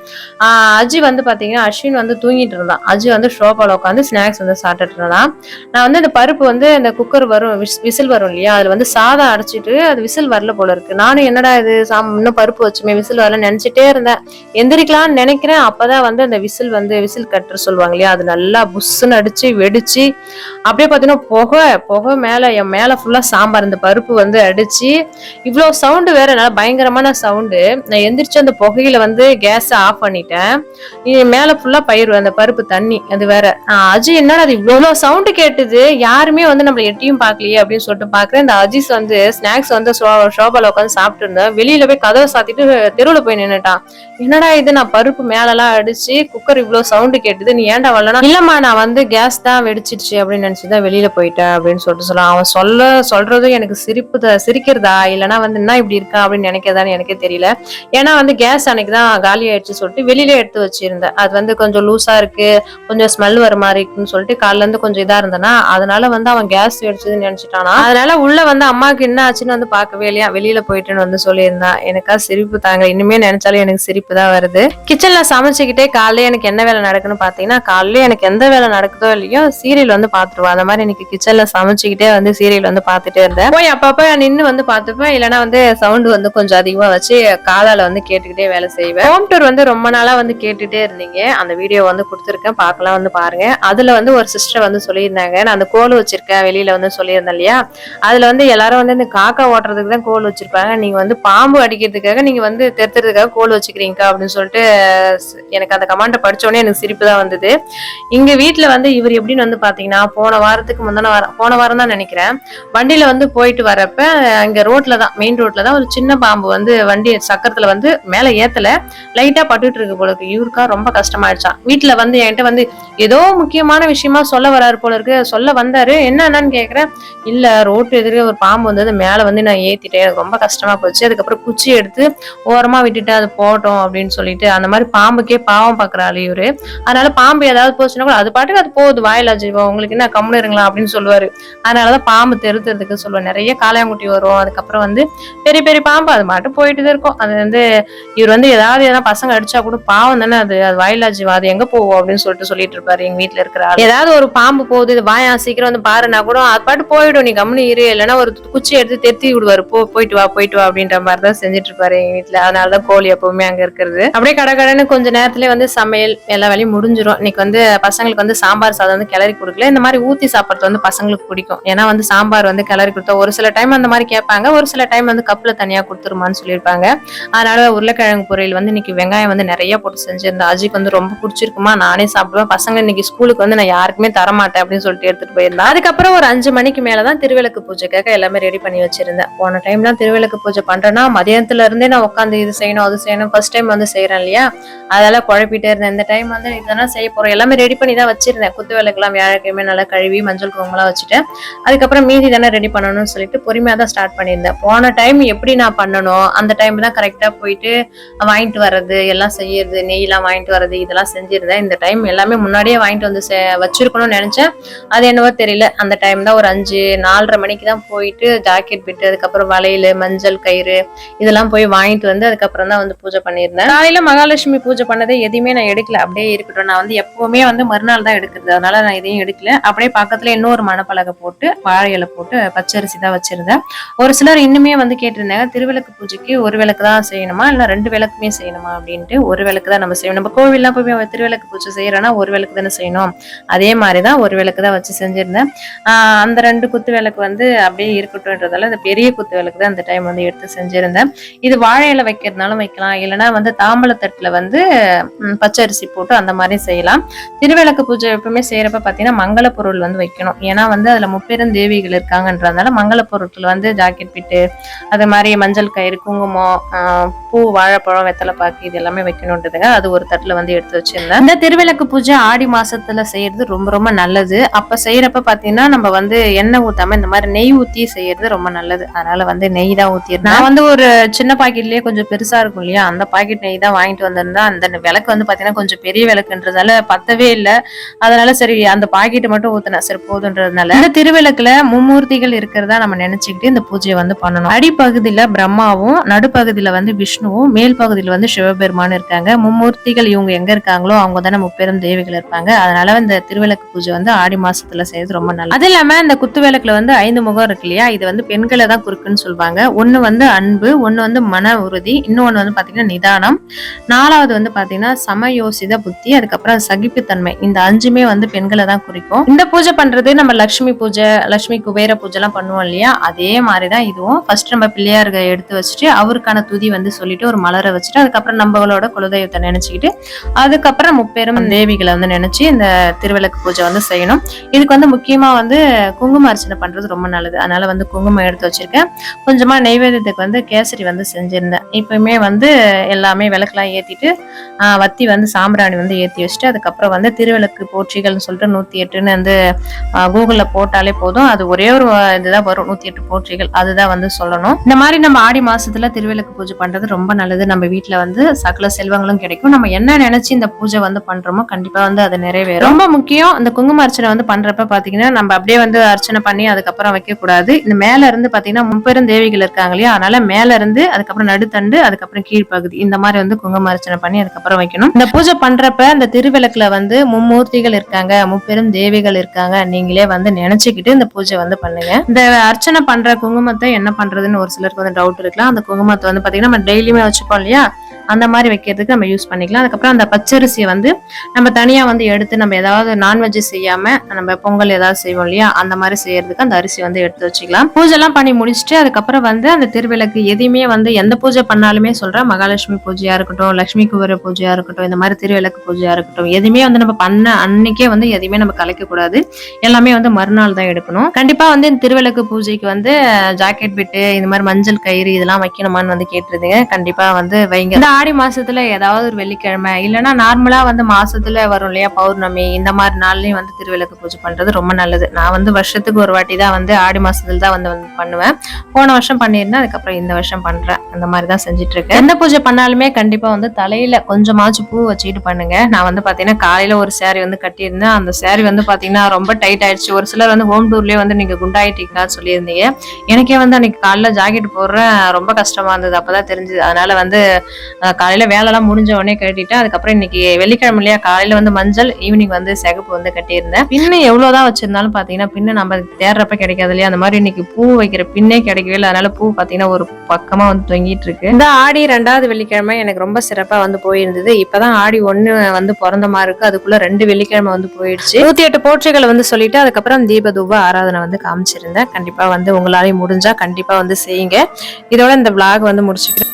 Speaker 1: அஜி வந்து பாத்தீங்கன்னா அஸ்வின் வந்து தூங்கிட்டு இருந்தான். அஜி வந்து ஷோபால உட்காந்து ஸ்நாக்ஸ் வந்து சாப்பிட்டுட்டு இருந்தான். நான் வந்து இந்த பருப்பு வந்து இந்த குக்கர் வரும் விசில் வரும் இல்லையா? அதுல வந்து சாதம் அடைச்சிட்டு அது விசில் வரல போல இருக்கு. நானும் என்னடா இது சாம் இன்னும் பருப்பு வச்சுமே விசில் வரல நினைச்சிட்டே இருந்தேன். எந்திரிக்கலாம்னு நினைக்கிறேன். அப்பதான் வந்து அந்த விசில் வந்து விசில் கட்டுற சொல்லுவாங்க இல்லையா? அது நல்லா புஷ்ஷுன்னு அடிச்சு வெடிச்சு அப்படியே பார்த்தீங்கன்னா புகை புகை மேல என் மேல ஃபுல்லா சாம்பார் இந்த பருப்பு வந்து அடிச்சு இவ்வளோ சவுண்டு வேற. நல்லா பயங்கரமான சவுண்டு நான் எந்திரிச்சு அந்த புகையில வந்து கேஸை ஆஃப் பண்ணிட்டேன். இது மேல ஃபுல்லா பயிர் அந்த பருப்பு தண்ணி அது வேற. அஜய் அஜி என்னடா அது இவ்வளோ சவுண்டு கேட்டுது? யாருமே வந்து நம்மளை எட்டியும் பார்க்கலையே அப்படின்னு சொல்லிட்டு பார்க்குறேன் இந்த அஜிஸ் வந்து ஸ்நாக்ஸ் வந்து ஷோ- ஷோபால உட்காந்து சாப்பிட்டு இருந்தேன் வெளியில போய் கதவை சாத்திட்டு தெருவில் போய் நின்னுட்டான். என்னடா இது? நான் பருப்பு மேலெல்லாம் அடிச்சு குக்கர் இவ்வளோ சவுண்டு கேட்டுது நீ ஏன்டா வரலனா இல்லம்மா நான் வந்து கேஸ் தான் வெடிச்சிடுச்சு அப்படின்னு நினைச்சுதான் வெளியில போயிட்டேன் அப்படின்னு சொல்லிட்டு சொல்லலாம் அவன் சொல்ல சொல்றதும் எனக்கு சிரிப்பு சிரிக்கிறதா? இல்லைனா வந்து என்ன இப்படி இருக்கா அப்படின்னு நினைக்கிறதான்னு எனக்கே தெரியல. ஏன்னா வந்து கேஸ் அன்னைக்கு தான் காலி ஆயிடுச்சு சொல்லிட்டு வெளியில எடுத்து வச்சிருந்தேன். அது வந்து கொஞ்சம் லூஸா இருக்கு கொஞ்சம் ஸ்மெல் வர மாதிரி இருக்குன்னு சொல்லிட்டு காலைல இருந்து கொஞ்சம் இதா இருந்தேன்னா அதனால வந்து அவன் கேஸ் வெடிச்சதுன்னு நினைச்சிட்டானா? அதனால உள்ள வந்து அம்மாவுக்கு என்ன ஆச்சுன்னு வந்து பார்க்கவே இல்லையா? வெளியில போயிட்டுன்னு வந்து சொல்லியிருந்தான் எனக்கா சிரிப்பு தாங்க. இனிமே நினைச்சாலும் எனக்கு சிரிப்பு தான் வருது. கிச்சன்ல சமைச்சுக்கிட்டே காலையில எனக்கு என்ன வேலை நடக்குன்னு பாத்தீங்கன்னா காலையில எனக்கு எந்த வேலை நடக்குதோ இல்லையோ சீரியல் வந்து பாத்துருவா அந்த மாதிரி எனக்கு கிச்சன்ல சமைச்சுக்கிட்டே வந்து சீரியல் வந்து பாத்துட்டே இருந்தேன். போய் அப்பப்ப நின்னு வந்து பாத்துப்பேன் இல்லைன்னா வந்து சவுண்ட் வந்து கொஞ்சம் அதிகமா வச்சு காதால வந்து கேட்டுக்கிட்டே வேலை செய்வேன். ஹோம் டூர் வந்து ரொம்ப நாளா வந்து கேட்டுட்டே இருந்தீங்க. அந்த வீடியோ வந்து கொடுத்துருக்கேன். பார்க்கலாம் வந்து பாருங்க. அதுல வந்து ஒரு சிஸ்டர் வந்து சொல்லியிருந்தாங்க. நான் அந்த கோல் வச்சிருக்கேன். வெளியில வந்து சொல்லியிருந்தேன் இல்லையா? அதுல வந்து எல்லாரும் வந்து இந்த காக்கா ஓட்டுறதுக்கு தான் கோல் வச்சிருப்பாங்க. நீங்க வந்து பாம்பு அடிக்கிறதுக்காக நீங்க வந்து தெருத்துறதுக்காக கோல் வச்சுக்கிறீங்கக்கா அப்படின்னு சொல்லிட்டு எனக்கு அந்த கமாண்டை படிச்ச எனக்கு சிரிப்பு தான் வந்தது. இங்க வீட்டில் வந்து இவர் எப்படின்னு வந்து பாத்தீங்கன்னா போன வாரத்துக்கு முந்தின வாரம் போன வாரம் தான் நினைக்கிறேன். வண்டியில வந்து போயிட்டு வரப்ப இங்கே ரோட்ல தான் மெயின் ரோட்ல தான் ஒரு சின்ன பாம்பு வந்து வண்டி சக்கரத்துல வந்து மேல ஏத்தல. லைட்டா பட்டுட்டு இருக்கு போல இருக்கு இவருக்கா ரொம்ப கஷ்டமாயிடுச்சான் வீட்டில் வந்து என்கிட்ட வந்து ஏதோ முக்கியமான விஷயமா சொல்ல வராரு போல இருக்கு. சொல்ல வந்தாரு. என்னன்னு கேக்குறேன் இல்ல ரோட்டு எதிரே ஒரு பாம்பு வந்தது. மேல வந்து நான் ஏத்திட்டேன். எனக்கு ரொம்ப கஷ்டமா போச்சு. அதுக்கப்புறம் குச்சி எடுத்து ஓரமா விட்டுட்டு அது போட்டோம் அப்படின்னு சொல்லிட்டு அந்த மாதிரி பாம்புக்கே பாவம் பாக்குறாள் இவரு. அதனால பாம்பு ஏதாவது போச்சுன்னா கூட அது பாட்டுக்கு அது போகுது. வாயிலா ஜீவம். உங்களுக்கு என்ன கம்முன்னு இருங்களா அப்படின்னு சொல்லுவாரு. அதனாலதான் பாம்பு தெருத்துறதுக்கு சொல்லுவேன் நிறைய காளையாங்குட்டி வரும். அதுக்கப்புறம் வந்து பெரிய பெரிய பாம்பு. அது மாட்டு போயிட்டு தான் இருக்கும். அது வந்து இவர் வந்து ஏதாவது எதனா பசங்க அடிச்சா கூட பாவம் தானே அது. அது வாயிலா ஜீவம். அது எங்க போவோம் அப்படின்னு சொல்லிட்டு சொல்லிட்டு பாரு எங்க வீட்டுல இருக்கிற ஏதாவது ஒரு பாம்பு போகுது இது வாயா சீக்கிரம் வந்து பாருன்னா கூட அது பாட்டு போயிடும் நீ கம்முனு இரு இல்லைன்னா ஒரு குச்சி எடுத்து தெத்தி விடுவாரு. போ போயிட்டு வா போயிட்டு வா அப்படின்ற மாதிரி தான் செஞ்சுட்டு இருப்பாரு எங்க வீட்டுல அதனாலதான் கோழி எப்பவுமே அங்க இருக்கிறது. அப்படியே கடகடன்னு கொஞ்ச நேரத்துல வந்து சமையல் எல்லா வேலையும் முடிஞ்சிரும். இன்னைக்கு வந்து பசங்களுக்கு வந்து சாம்பார் சாதம் வந்து கிளறி கொடுக்கல. இந்த மாதிரி ஊத்தி சாப்பிட்றது வந்து பசங்களுக்கு பிடிக்கும். ஏன்னா வந்து சாம்பார் வந்து கிளறி கொடுத்தா ஒரு சில டைம் அந்த மாதிரி கேட்பாங்க ஒரு சில டைம் வந்து கப்ல தனியா கொடுத்துருமான்னு சொல்லியிருப்பாங்க. அதனால உருளைக்கிழங்கு பொரியல் வந்து இன்னைக்கு வெங்காயம் வந்து நிறைய போட்டு செஞ்சிருந்தேன். அஜிக்கு வந்து ரொம்ப பிடிச்சிருக்குமா? நானே சாப்பிடுவேன். பசங்க இன்னைக்கு ஸ்கூலுக்கு வந்து நான் யாருக்குமே தர மாட்டேன் அப்படின்னு சொல்லிட்டு எடுத்துட்டு போயிருந்தேன். அதுக்கப்புறம் ஒரு அஞ்சு மணிக்கு மேலதான் திருவிளக்கு பூஜைக்காக எல்லாமே ரெடி பண்ணி வச்சிருந்தேன். போன டைம்லாம் திருவிளக்கு பூஜை பண்றேன்னா மதியானத்துல இருந்தே நான் உட்காந்து இது செய்யணும் அது செய்யணும் ஃபர்ஸ்ட் டைம் வந்து செய்யறேன் இல்லையா? அதெல்லாம் குழப்பிட்டே இருந்தேன். இந்த டைம் வந்து இதெல்லாம் செய்ய போறேன் எல்லாமே ரெடி பண்ணி தான் வச்சிருந்தேன். குத்து விளக்கெல்லாம் வியாழக்கிழமை நல்லா கழுவி மஞ்சள் குங்குமெல்லாம் வச்சுட்டேன் அதுக்கப்புறம் மீதி தானே ரெடி பண்ணணும்னு சொல்லிட்டு பொறுமையா தான் ஸ்டார்ட் பண்ணியிருந்தேன். போன டைம் எப்படி நான் பண்ணணும்? அந்த டைம் தான் கரெக்டா போயிட்டு வாங்கிட்டு வர்றது எல்லாம் செய்யறது நெய்லாம் வாங்கிட்டு வர்றது இதெல்லாம் செஞ்சிருந்தேன். இந்த டைம் எல்லாமே முன்னாடி முன்னாடியே வாங்கிட்டு வந்து செ- வச்சிருக்கணும்னு நினைச்சேன். அது என்னவோ தெரியல. அந்த டைம் தான் ஒரு அஞ்சு நாலரை மணிக்கு தான் போயிட்டு ஜாக்கெட் பிட்டு அதுக்கப்புறம் வளையல் மஞ்சள் கயிறு இதெல்லாம் போய் வாங்கிட்டு வந்து அதுக்கப்புறம் தான் வந்து பூஜை பண்ணியிருந்தேன். காலையில மகாலட்சுமி பூஜை பண்ணதை எதையுமே நான் எடுக்கல. அப்படியே இருக்கட்டும். நான் வந்து எப்பவுமே வந்து மறுநாள் தான் எடுக்கிறது. அதனால நான் எதையும் எடுக்கல. அப்படியே பக்கத்துல இன்னொரு மணப்பலகை போட்டு வாழை இலை போட்டு பச்சரிசி தான் வச்சிருந்தேன். ஒரு சிலர் இன்னுமே வந்து கேட்டிருந்தாங்க திருவிளக்கு பூஜைக்கு ஒரு விளக்கு தான் செய்யணுமா? இல்ல ரெண்டு விளக்குமே செய்யணுமா? அப்படின்ட்டு ஒரு விளக்கு தான் நம்ம செய்யணும். நம்ம கோவில்லாம் போய் திருவிளக்கு பூஜை செய்யறோம்னா ஒரு விளக்கு தானே செய்யணும்? அதே மாதிரி தான் ஒரு விளக்கு தான் வச்சு செஞ்சுருந்தேன். அந்த ரெண்டு குத்து விளக்கு வந்து அப்படியே இருக்கட்டும்ன்றதால அந்த பெரிய குத்து விளக்கு தான் அந்த டைம் வந்து எடுத்து செஞ்சுருந்தேன். இது வாழை வைக்கிறதுனாலும் வைக்கலாம். இல்லைன்னா வந்து தாம்பழத்தட்டில் வந்து பச்சரிசி பச்சை அரிசி போட்டு அந்த மாதிரி செய்யலாம். திருவிளக்கு பூஜை எப்பவுமே செய்யறப்ப பார்த்தீங்கன்னா மங்கள பொருள் வந்து வைக்கணும். ஏன்னா வந்து அதில் முப்பெரும் தேவிகள் இருக்காங்கன்றதுனால மங்கள பொருட்கள் வந்து ஜாக்கெட் பிட்டு அது மாதிரி மஞ்சள் கயிறு குங்குமம் பூ வாழைப்பழம் வெத்தலை பாக்கு இது எல்லாமே வைக்கணுன்றதுங்க அது ஒரு தட்டில் வந்து எடுத்து வச்சிருந்தேன். இந்த திருவிளக்கு பூஜை ஆடி மாசத்துல செய்யறது ரொம்ப ரொம்ப நல்லது. அப்ப செய்யறப்ப பாத்தீங்கன்னா நம்ம வந்து எண்ணெய் ஊத்தாம இந்த மாதிரி நெய் ஊத்தி செய்யறது ரொம்ப நல்லது. அதனால வந்து நெய் தான் ஊத்திருந்தேன். நான் வந்து ஒரு சின்ன பாக்கெட்லயே கொஞ்சம் பெருசா இருக்கும் இல்லையா? அந்த பாக்கெட் நெய் தான் வாங்கிட்டு வந்திருந்தேன் அந்த விளக்கு வந்து பாத்தீங்கன்னா கொஞ்சம் பெரிய விளக்குன்றதால பத்தவே இல்லை. அதனால சரி அந்த பாக்கெட் மட்டும் ஊத்துனேன் சரி போதுன்றதுனால இந்த திருவிளக்குல மும்மூர்த்திகள் இருக்கிறதா நம்ம நினைச்சுக்கிட்டு இந்த பூஜையை வந்து பண்ணணும். அடிப்பகுதியில பிரம்மாவும் நடுப்பகுதியில வந்து விஷ்ணுவும் மேல் பகுதியில வந்து சிவபெருமானும் இருக்காங்க. மும்மூர்த்திகள் இவங்க எங்க இருக்காங்களோ அவங்க தானே முப்பெரும் தேவிகள் இருப்பாங்க. சொல்லியிருப்பாங்க அதனால இந்த திருவிளக்கு பூஜை வந்து ஆடி மாசத்துல செய்யறது ரொம்ப நல்லது. அது இல்லாம இந்த குத்து விளக்குல வந்து ஐந்து முகம் இருக்கு இல்லையா? இது வந்து பெண்களை தான் குறுக்குன்னு சொல்லுவாங்க. ஒண்ணு வந்து அன்பு ஒண்ணு வந்து மன உறுதி இன்னொன்னு வந்து பாத்தீங்கன்னா நிதானம். நாலாவது வந்து பாத்தீங்கன்னா சமயோசித புத்தி அதுக்கப்புறம் சகிப்புத்தன்மை. இந்த அஞ்சுமே வந்து பெண்களை தான் குறிக்கும். இந்த பூஜை பண்றது நம்ம லட்சுமி பூஜை லட்சுமி குபேர பூஜை எல்லாம் பண்ணுவோம் இல்லையா? அதே மாதிரிதான் இதுவும். ஃபர்ஸ்ட் நம்ம பிள்ளையார்க எடுத்து வச்சுட்டு அவருக்கான துதி வந்து சொல்லிட்டு ஒரு மலரை வச்சுட்டு அதுக்கப்புறம் நம்மளோட குலதெய்வத்தை நினைச்சுக்கிட்டு அதுக்கப்புறம் முப்பெரும் தேவிகளை வந்து நினைச்சு இந்த திருவிளக்கு பூஜை வந்து செய்யணும். இதுக்கு வந்து முக்கியமா வந்து குங்கும அர்ச்சனை பண்றது ரொம்ப நல்லது. அதனால வந்து குங்குமம் எடுத்து வச்சிருக்கேன். கொஞ்சமா நெய்வேத்தியத்துக்கு வந்து கேசரி வந்து செஞ்சிருந்தேன். இப்பவுமே வந்து எல்லாமே விளக்கெலாம் ஏத்திட்டு வத்தி வந்து சாம்பிராணி வந்து ஏத்தி வச்சுட்டு அதுக்கப்புறம் வந்து திருவிளக்கு போற்றிகள்னு சொல்லிட்டு நூத்தி எட்டுன்னு வந்து கூகுள்ல போட்டாலே போதும். அது ஒரே ஒரு இதுதான் வரும். நூத்தி எட்டு போற்றிகள். அதுதான் வந்து சொல்லணும். இந்த மாதிரி நம்ம ஆடி மாசத்துல திருவிளக்கு பூஜை பண்றது ரொம்ப நல்லது. நம்ம வீட்டில் வந்து சகல செல்வங்களும் கிடைக்கும். நம்ம என்ன நினைச்சு இந்த பூஜை வந்து பண்றோமோ கண்டிப்பா வந்து அது நிறைவேறும். ரொம்ப முக்கியம் இந்த குங்கும அர்ச்சனை வந்து பண்றப்ப பாத்தீங்கன்னா நம்ம அப்படியே வந்து அர்ச்சனை பண்ணி அதுக்கப்புறம் வைக்க கூடாது. இந்த மேல இருந்து பாத்தீங்கன்னா முப்பெரும் தேவிகள் இருக்காங்க இல்லையா? அதனால மேல இருந்து அதுக்கப்புறம் நடுத்தண்டு அதுக்கப்புறம் கீழ்ப்பகுதி இந்த மாதிரி வந்து குங்கும அர்ச்சனை பண்ணி அதுக்கப்புறம் வைக்கணும். இந்த பூஜை பண்றப்ப இந்த திருவிளக்குல வந்து மும்மூர்த்திகள் இருக்காங்க முப்பெரும் தேவிகள் இருக்காங்க நீங்களே வந்து நினைச்சுக்கிட்டு இந்த பூஜை வந்து பண்ணுங்க. இந்த அர்ச்சனை பண்ற குங்குமத்தை என்ன பண்றதுன்னு ஒரு சிலருக்கு வந்து டவுட் இருக்கலாம். அந்த குங்குமத்தை வந்து பாத்தீங்கன்னா நம்ம டெய்லியுமே வச்சுப்போம் இல்லையா? அந்த மாதிரி வைக்கிறதுக்கு நம்ம யூஸ் பண்ணிக்கலாம். அதுக்கப்புறம் அந்த பச்சரிசியை வந்து நம்ம தனியா வந்து எடுத்து நம்ம ஏதாவது நான்வெஜ் செய்யாம நம்ம பொங்கல் ஏதாவது செய்வோம் இல்லையா? அந்த மாதிரி செய்யறதுக்கு அந்த அரிசி வந்து எடுத்து வச்சுக்கலாம். பூஜை எல்லாம் பண்ணி முடிச்சுட்டு அதுக்கப்புறம் வந்து அந்த திருவிளக்கு எதையுமே வந்து எந்த பூஜை பண்ணாலுமே சொல்றேன். மகாலட்சுமி பூஜையா இருக்கட்டும் லட்சுமி குபேர பூஜையா இருக்கட்டும் இந்த மாதிரி திருவிளக்கு பூஜையா இருக்கட்டும் எதுவுமே வந்து நம்ம பண்ண அன்னைக்கே வந்து எதையுமே நம்ம கலைக்க கூடாது எல்லாமே வந்து மறுநாள் தான் எடுக்கணும். கண்டிப்பா வந்து இந்த திருவிளக்கு பூஜைக்கு வந்து ஜாக்கெட் பிட்டு இந்த மாதிரி மஞ்சள் கயிறு இதெல்லாம் வைக்கணுமான்னு வந்து கேட்டிருந்தீங்க. கண்டிப்பா வந்து வைங்க. இந்த ஆடி மாசத்துல ஏதாவது ஒரு வெள்ளிக்கிழமை இல்லைன்னா நார்மலா வந்து மாசத்துல வரும் இல்லையா பௌர்ணமி இந்த மாதிரி நாள்லயும் வந்து திருவிளக்கு பூஜை பண்றது ரொம்ப நல்லது. நான் வந்து வருஷத்துக்கு ஒரு வாட்டி தான் வந்து ஆடி மாசத்துல தான் வந்து வந்து பண்ணுவேன். போன வருஷம் பண்ணியிருந்தேன் அதுக்கப்புறம் இந்த வருஷம் பண்றேன். அந்த மாதிரி தான் செஞ்சுட்டு இருக்கேன் எந்த பூஜை பண்ணாலுமே கண்டிப்பா வந்து தலையில கொஞ்சமாச்சும் பூ வச்சுட்டு பண்ணுங்க. நான் வந்து பாத்தீங்கன்னா காலையில ஒரு saree வந்து கட்டியிருந்தேன். அந்த saree வந்து பாத்தீங்கன்னா ரொம்ப டைட் ஆயிடுச்சு. ஒரு சிலர் வந்து ஹோம் டூர்லயே வந்து நீங்க குண்டாயிட்டீங்களா சொல்லியிருந்தீங்க. எனக்கே வந்து அன்னைக்கு காலைல ஜாக்கெட் போடுறேன். ரொம்ப கஷ்டமா இருந்தது. அப்பதான் தெரிஞ்சது. அதனால வந்து காலையில வேலைலாம் முடிஞ்ச உடனே கட்டிட்டு அதுக்கப்புறம் இன்னைக்கு வெள்ளிக்கிழமை இல்லையா காலையில வந்து மஞ்சள் ஈவினிங் வந்து சிகப்பு வந்து கட்டியிருந்தேன். பின்னு எவ்வளவுதான் வச்சிருந்தாலும் பாத்தீங்கன்னா பின்னு நம்ம தேடுறப்ப கிடைக்காது இல்லையா? அந்த மாதிரி இன்னைக்கு பூ வைக்கிற பின்னே கிடைக்கவே இல்லை. அதனால பூ பாத்தீங்கன்னா ஒரு பக்கமா வந்து தொங்கிட்டு இருக்கு. இந்த ஆடி ரெண்டாவது வெள்ளிக்கிழமை எனக்கு ரொம்ப சிறப்பா வந்து போயிருந்தது. இப்பதான் ஆடி ஒண்ணு வந்து பிறந்த மாதிரி இருக்கு. அதுக்குள்ள ரெண்டு வெள்ளிக்கிழமை வந்து போயிடுச்சு. நூத்தி எட்டு போற்றிகளை வந்து சொல்லிட்டு அதுக்கப்புறம் தீப தூப ஆராதனை வந்து காமிச்சிருந்தேன். கண்டிப்பா வந்து உங்களாலேயும் முடிஞ்சா கண்டிப்பா வந்து செய்யுங்க. இதோட இந்த விளாக் வந்து முடிச்சுக்கிறேன்.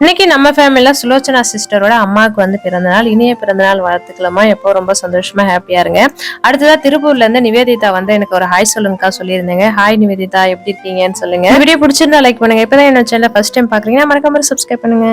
Speaker 1: இன்னைக்கு நம்ம ஃபேமிலியில சுலோச்சனா சிஸ்டரோட அம்மாவுக்கு வந்து பிறந்தநாள் இனிய பிறந்தநாள் வாழ்த்துக்கலாமா எப்போ ரொம்ப சந்தோஷமா ஹாப்பியா இருங்க. அடுத்ததா திருப்பூர்ல இருந்து நிவேதிதா வந்து எனக்கு ஒரு ஹாய் சொல்லுங்கக்கா சொல்லியிருந்தேங்க. ஹாய் நிவேதிதா எப்படி இருக்கீங்கன்னு சொல்லுங்க. வீடியோ பிடிச்சிருந்தா லைக் பண்ணுங்க. இப்பதான் என்ன சேனல் ஃபர்ஸ்ட் டைம் பாக்குறீங்கன்னா மறக்காம சப்ஸ்கிரைப் பண்ணுங்க.